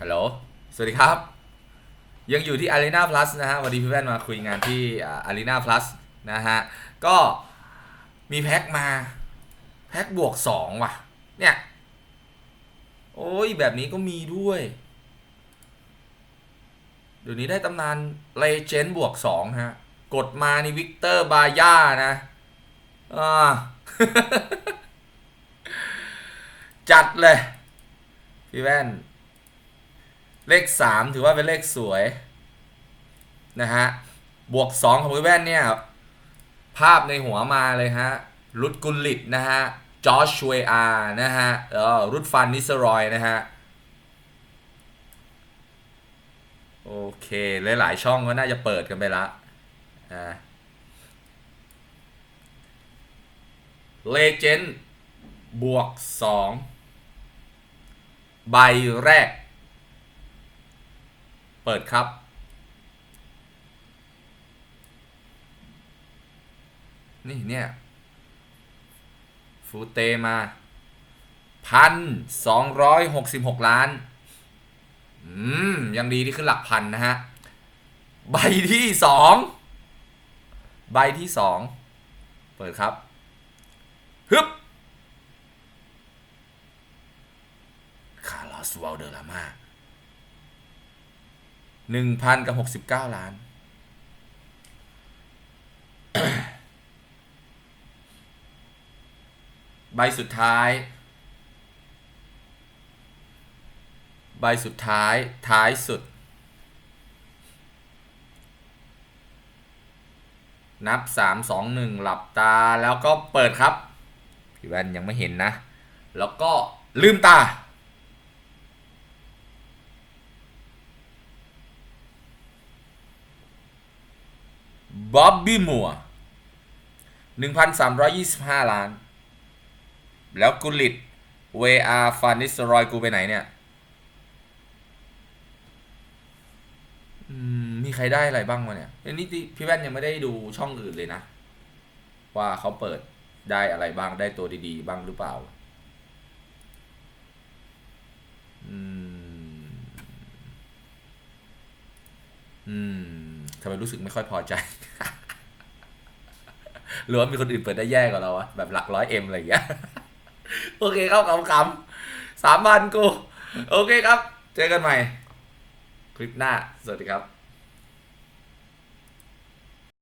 ฮัลโหล สวัสดีครับ ยังอยู่ที่ Arena Plus นะฮะ วันนี้พี่แว่นมาคุยงานที่อา Arena Plus นะฮะ ก็มีแพ็คมา แพ็คบวก 2 ว่ะ เนี่ย โอ้ย แบบนี้ก็มีด้วย เดี๋ยวนี้ได้ตำนานเลเจนด์บวก 2 ฮะ กดมานี่วิกเตอร์บาย่านะ อ่า จัดเลย พี่แว่น เลขสามถือว่าเป็นเลขสวยนะฮะ บวกสองของพี่แว่นเนี่ย ภาพในหัวมาเลยฮะ รุดกุลลิตนะฮะ จอร์ชเวอาร์นะฮะเออรุดฟันนิสรอยนะฮะ โอเค หลาย ๆ ช่องก็น่าจะเปิดกันไปละอ่าเลเจนด์บวกสองใบแรก เปิดครับ นี่เนี่ยฟูเตมาพันสองร้อยหกสิบหกล้าน อืม ยังดีที่ขึ้นหลักพันนะฮะ ใบที่สองใบที่สองเปิดครับ ฮึบ คาร์ลอสวอลเดอร์ลามา หนึ่งพันกับหกสิบเก้าล้าน ใบสุดท้าย ใบสุดท้าย ท้ายสุด นับสามสองหนึ่งหลับตาแล้วก็เปิดครับ พี่แว่นยังไม่เห็นนะ แล้วก็ลืมตา บ๊อบบี้มัวหนึ่งพันสามร้อยยี่สิบห้าล้าน แล้วกุลิตเวอาฟานิสรอยกูไปไหนเนี่ยอืมมีใครได้อะไรบ้างวะเนี่ยเอ้ยนี่ที่พี่แว่นยังไม่ได้ดูช่องอื่นเลยนะ ว่าเขาเปิดได้อะไรบ้างได้ตัวดีๆ บ้างหรือเปล่าอืม อืม ทำไมรู้สึกไม่ค่อยพอใจ หรือว่ามีคนอื่นเปิดได้แย่กว่าเราอะแบบหลักร้อยเอ็มอะไรอย่างเงี้ย โอเคเข้าคำๆสามพันกู โอเคครับ เจอกันใหม่ คลิปหน้า สวัสดีครับ